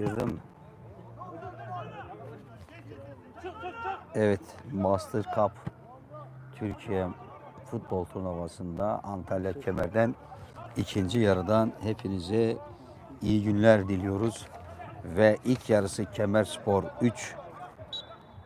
Girdim. Evet, Master Cup Türkiye futbol turnuvasında Antalya Kemer'den ikinci yarıdan hepinize iyi günler diliyoruz. Ve ilk yarısı Kemer Spor 3,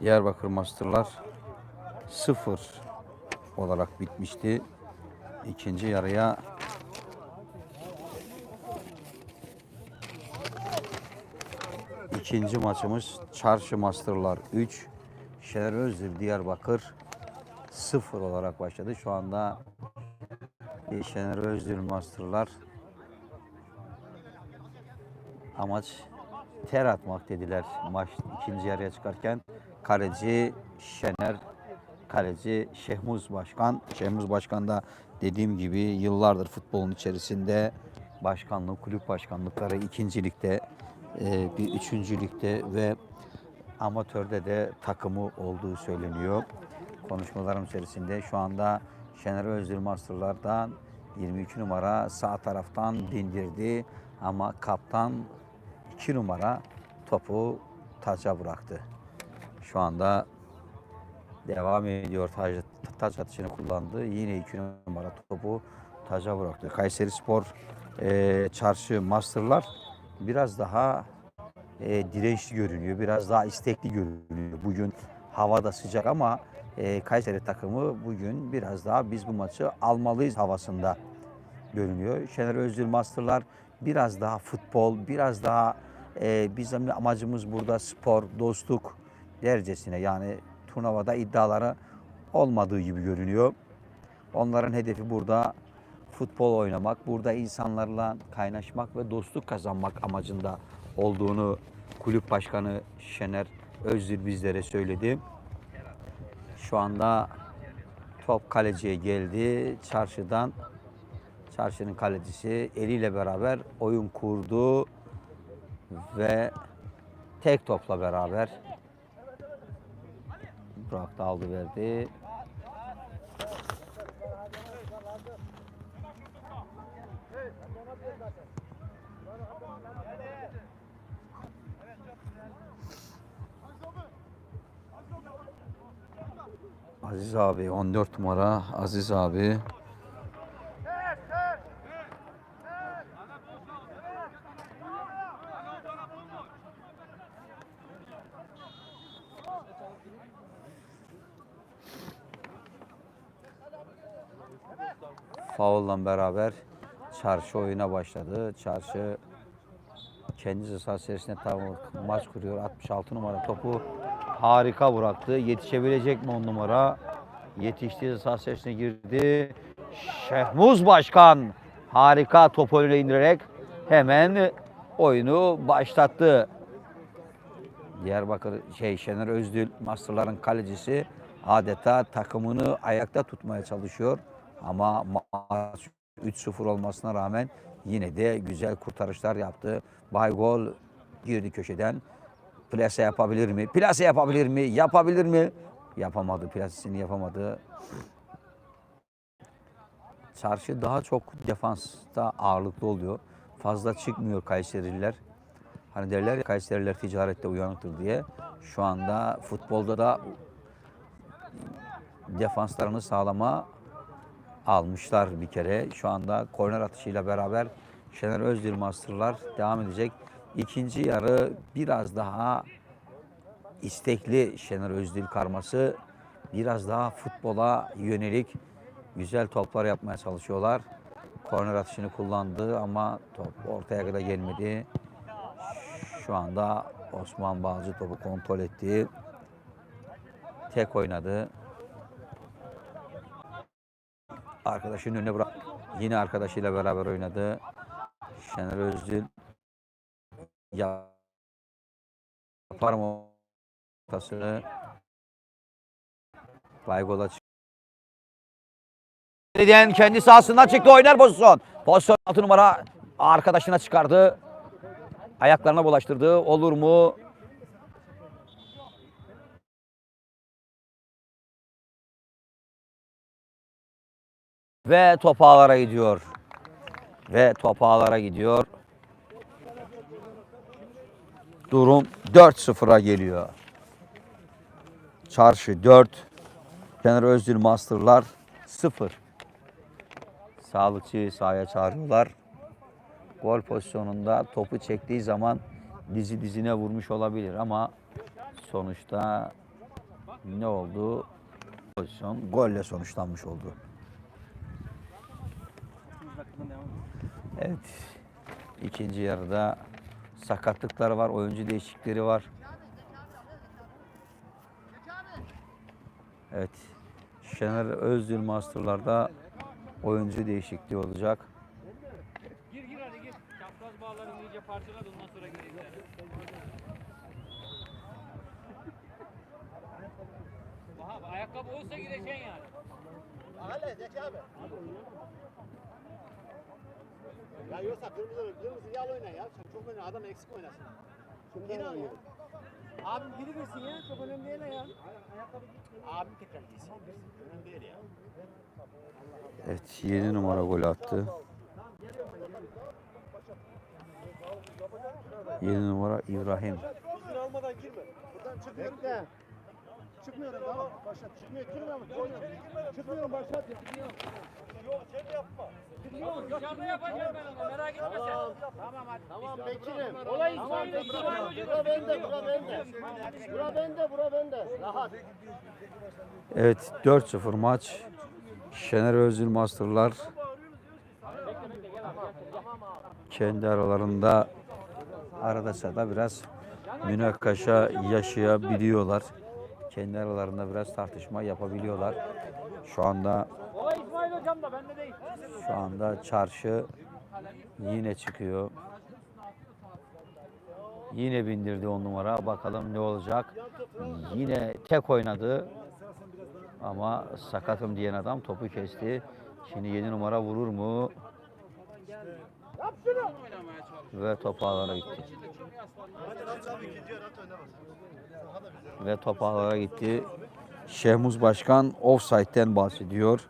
Diyarbakır Masterlar 0 olarak bitmişti. İkinci yarıya İkinci maçımız Çarşı Masterlar 3, Şener Özdil Diyarbakır 0 olarak başladı. Şu anda Şener Özdil Masterlar amaç ter atmak dediler maç ikinci yarıya çıkarken. Kaleci Şener, kaleci Şehmuz Başkan. Şehmuz Başkan da dediğim gibi yıllardır futbolun içerisinde başkanlık, kulüp başkanlıkları ikincilikte, e, bir üçüncülükte ve amatörde de takımı olduğu söyleniyor. Konuşmalarım içerisinde şu anda Şener Özdil Masterlar'dan 22 numara sağ taraftan bindirdi ama kaptan 2 numara topu taca bıraktı. Şu anda devam ediyor taç, taç atışını kullandı. Yine 2 numara topu taca bıraktı. Kayseri Spor e, çarşı masterlar biraz daha e, dirençli görünüyor. Biraz daha istekli görünüyor. Bugün hava da sıcak ama e, Kayseri takımı bugün biraz daha biz bu maçı almalıyız havasında görünüyor. Şener Özdil Masterlar biraz daha futbol, biraz daha e, bizim amacımız burada spor, dostluk dercesine yani turnuvada iddiaları olmadığı gibi görünüyor. Onların hedefi burada futbol oynamak, burada insanlarla kaynaşmak ve dostluk kazanmak amacında olduğunu kulüp başkanı Şener Özdil bizlere söyledi. Şu anda top kaleciye geldi. Çarşıdan çarşının kalecisi eliyle beraber oyun kurdu ve tek topla beraber bıraktı aldı verdi. Aziz abi 14 numara Aziz abi faulla beraber çarşı oyuna başladı. Çarşı kendi ceza içerisinde tam maç kuruyor. 66 numara topu harika bıraktı. Yetişebilecek mi on numara? Yetiştiği ceza içerisine girdi. Şehmuz Başkan harika topu önüne indirerek hemen oyunu başlattı. Diyarbakır şey Şener Özdül Masterların kalecisi adeta takımını ayakta tutmaya çalışıyor. Ama maç 3-0 olmasına rağmen yine de güzel kurtarışlar yaptı. Baygol girdi köşeden. Plase yapabilir mi? Plase yapabilir mi? Yapabilir mi? Yapamadı. Plasesini yapamadı. Çarşı daha çok defansta ağırlıklı oluyor. Fazla çıkmıyor Kayserililer. Hani derler ya Kayseriler ticarette uyanıktır diye. Şu anda futbolda da defanslarını sağlama almışlar bir kere. Şu anda korner atışıyla beraber Şener Özdil Masterlar devam edecek. İkinci yarı biraz daha istekli Şener Özdil karması. Biraz daha futbola yönelik güzel toplar yapmaya çalışıyorlar. Korner atışını kullandı ama top ortaya kadar gelmedi. Şu anda Osman Balcı topu kontrol etti. Tek oynadı. Arkadaşının önüne bırak. Yine arkadaşıyla beraber oynadı. Şener Özdil yapar mı ortasını? Baygol'a. Belediyenin kendi sahasından çıktı oynar pozisyon. Pozisyon 6 numara arkadaşına çıkardı. Ayaklarına bulaştırdı. Olur mu? Ve top ağlara gidiyor. Ve top ağlara gidiyor. Durum 4-0'a geliyor. Çarşı 4. Şener Özdil Masterlar 0. Sağlıkçıyı sahaya çağırıyorlar. Gol pozisyonunda topu çektiği zaman dizi dizine vurmuş olabilir ama sonuçta ne oldu? Pozisyon golle sonuçlanmış oldu. Evet. ikinci yarıda sakatlıkları var, oyuncu değişiklikleri var. Evet. Şener Özdil Master'larda oyuncu değişikliği olacak. Gir gir hadi gir. Çapraz bağlarını iyice parçala da ondan sonra gir içeri. Aha ayakkabı olsa gireceksin yani. Hala Zeki abi. Ya yoksa kırmızı kırmızı yal oyna ya. Sen çok oyna adam eksik oynasın. Şimdi yine oynuyor. Abim geri girsin ya. Çok önemli değil ya. Abim tekrar girsin. Önemli değil ya. Evet 7 numara gol attı. 7 numara İbrahim. İzin almadan girme. Buradan çıkmıyorum. Bekle. Çıkmıyorum tamam. Başlat. Çıkmıyor. Çıkmıyorum. Çıkmıyorum. Çıkmıyorum. Başlat. Çıkmıyorum. Yok sen yapma. Dışarıda yapacağım ben onu merak etme sen. Tamam hadi. Tamam Bekir'im. Olay Tamam İsmail Bekir'im. İsmail Hoca Bura bende. Bura bende. Bura bende. Bura bende. Rahat. Evet 4-0 maç. Şener Özdil Masterlar kendi aralarında arada sırada biraz münakaşa yaşayabiliyorlar. Kendi aralarında biraz tartışma yapabiliyorlar. Şu anda şu anda çarşı yine çıkıyor. Yine bindirdi on numara. Bakalım ne olacak. Yine tek oynadı. Ama sakatım diyen adam topu kesti. Şimdi 7 numara vurur mu? Ve top ağlara gitti. Ve top ağlara gitti. Şehmuz Başkan offside'den bahsediyor.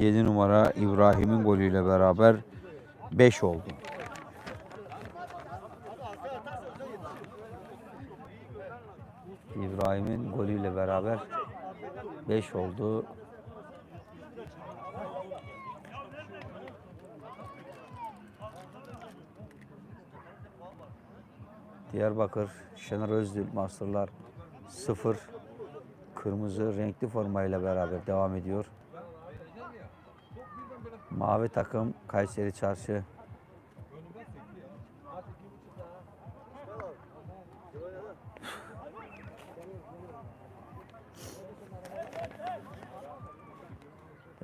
7 numara İbrahim'in golüyle beraber 5 oldu. İbrahim'in golüyle beraber 5 oldu. Diyarbakır Şener Özdil Masterlar 0 kırmızı renkli formayla beraber devam ediyor. Mavi takım Kayseri Çarşı.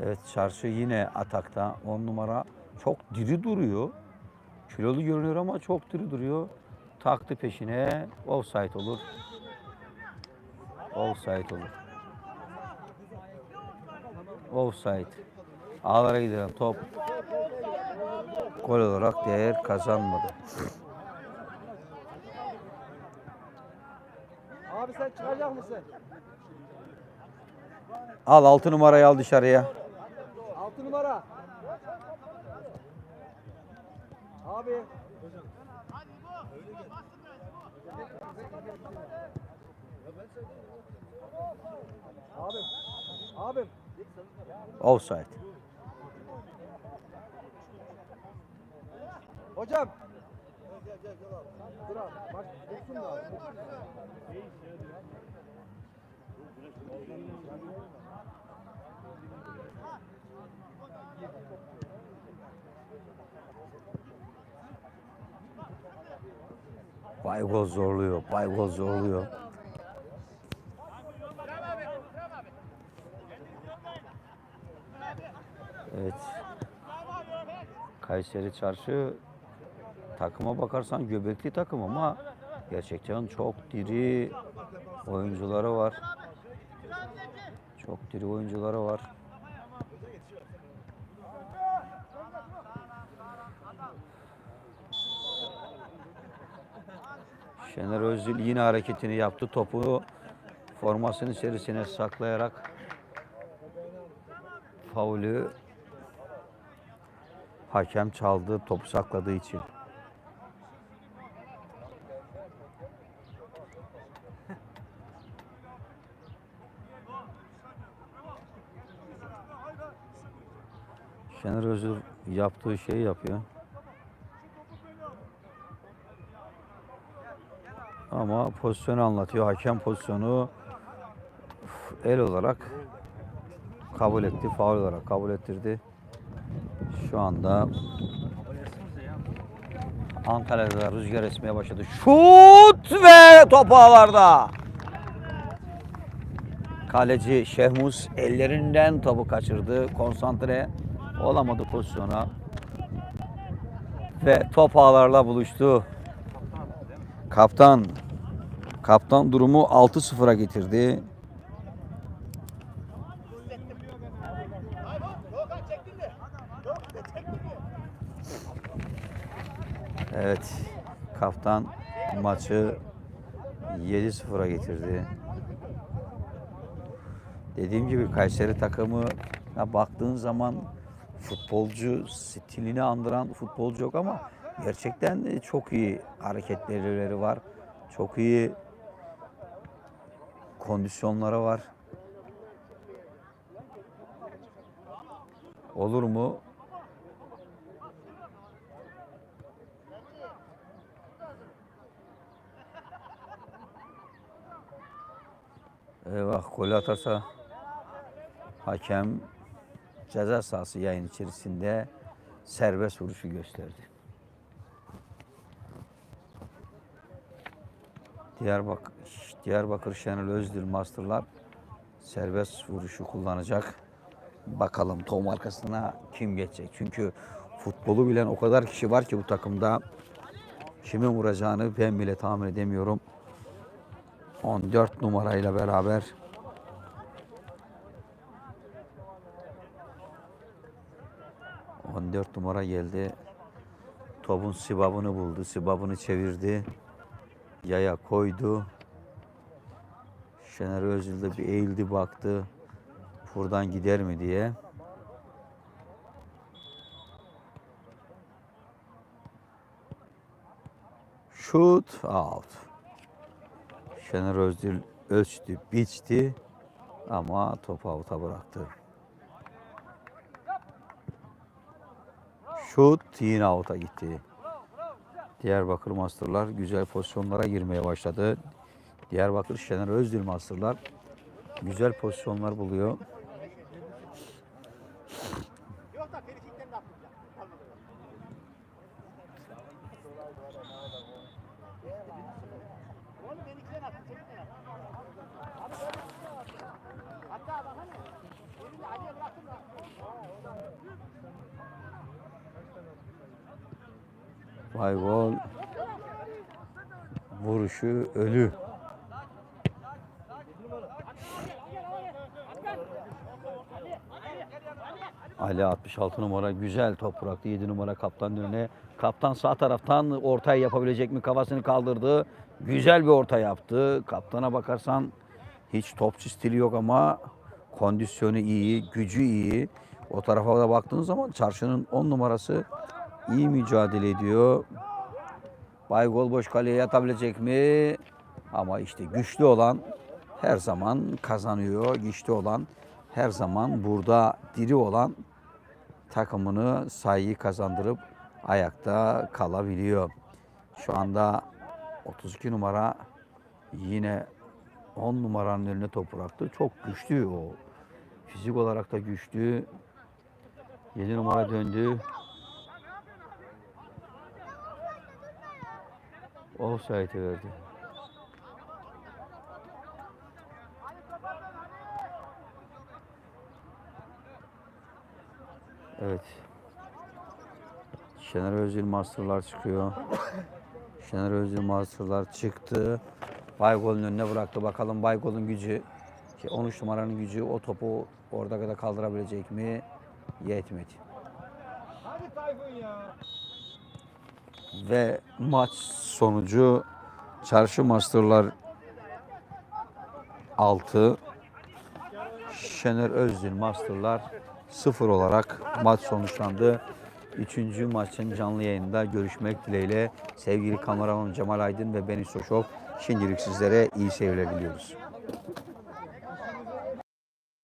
Evet Çarşı yine atakta. 10 numara çok diri duruyor. Kilolu görünüyor ama çok diri duruyor. Taktı peşine. Offside olur. Offside olur. Offside. Ağlara giden top gol olarak değer kazanmadı. Abi sen çıkacak mısın? Al 6 numarayı al dışarıya. 6 numara. Abi. Abim. Abim. Offside. Hocam. Dur abi. Bak dursun da abi. Baygol zorluyor. Baygol zorluyor. Evet. Kayseri Çarşı takıma bakarsan göbekli takım ama gerçekten çok diri oyuncuları var. Çok diri oyuncuları var. Şener Özdil yine hareketini yaptı. Topu formasının içerisine saklayarak faulü hakem çaldı topu sakladığı için. Şener Özür yaptığı şeyi yapıyor. Ama pozisyonu anlatıyor. Hakem pozisyonu el olarak kabul etti. Faul olarak kabul ettirdi. Şu anda Ankara'da rüzgar esmeye başladı. Şut ve top ağlarda. Kaleci Şehmus ellerinden topu kaçırdı. Konsantre olamadı pozisyona. Ve top ağlarla buluştu. Kaptan Kaptan durumu 6-0'a getirdi. Evet. Kaptan maçı 7-0'a getirdi. Dediğim gibi Kayseri takımı baktığın zaman futbolcu stilini andıran futbolcu yok ama gerçekten de çok iyi hareketleri var. Çok iyi kondisyonları var. Olur mu? Eyvah gol atarsa hakem ceza sahası yayın içerisinde serbest vuruşu gösterdi. Diyarbakır, Diyarbakır Şenol Özdil Masterlar serbest vuruşu kullanacak. Bakalım tom arkasına kim geçecek? Çünkü futbolu bilen o kadar kişi var ki bu takımda kimin vuracağını ben bile tahmin edemiyorum. 14 numarayla beraber ...14 numara geldi. Topun sibabını buldu. Sibabını çevirdi. Yaya koydu. Şener Özil de bir eğildi baktı. Buradan gider mi diye. Shoot out. Şener Özdil ölçtü, biçti ama topu avuta bıraktı. Şut yine avuta gitti. Diyarbakır Masterlar güzel pozisyonlara girmeye başladı. Diyarbakır Şener Özdil Masterlar güzel pozisyonlar buluyor. Yok da frikikten de atmayacak. Olmadı. Oğlum benimkinden attın, seninkinden attın. Abi böyle bir şey var. Hatta bak hani, elinde Ali'ye bıraktım da. Vay gol. Vuruşu ölü. Ali 66 numara güzel top bıraktı. 7 numara kaptan önüne. Kaptan sağ taraftan ortaya yapabilecek mi? Kafasını kaldırdı. Güzel bir orta yaptı. Kaptana bakarsan hiç topçu stili yok ama kondisyonu iyi, gücü iyi. O tarafa da baktığın zaman çarşının 10 numarası iyi mücadele ediyor. Baygol boş kaleye yatabilecek mi? Ama işte güçlü olan her zaman kazanıyor. Güçlü olan her zaman burada diri olan takımını sayıyı kazandırıp ayakta kalabiliyor. Şu anda 32 numara yine 10 numaranın önüne top bıraktı. Çok güçlü o. Fizik olarak da güçlü. 7 numara döndü. Offside'e verdi. Evet. Şener Özil Master'lar çıkıyor. Şener Özil Master'lar çıktı. Baygol'un önüne bıraktı. Bakalım Baygol'un gücü, şey, 13 numaranın gücü o topu orada kadar kaldırabilecek mi? Yetmedi. Hadi Tayfun ya. Ve maç sonucu Çarşı Masterlar 6 Şener Özdil Masterlar 0 olarak maç sonuçlandı. Üçüncü maçın canlı yayında görüşmek dileğiyle sevgili kameraman Cemal Aydın ve Beni Soşov şimdilik sizlere iyi seyirler diliyoruz.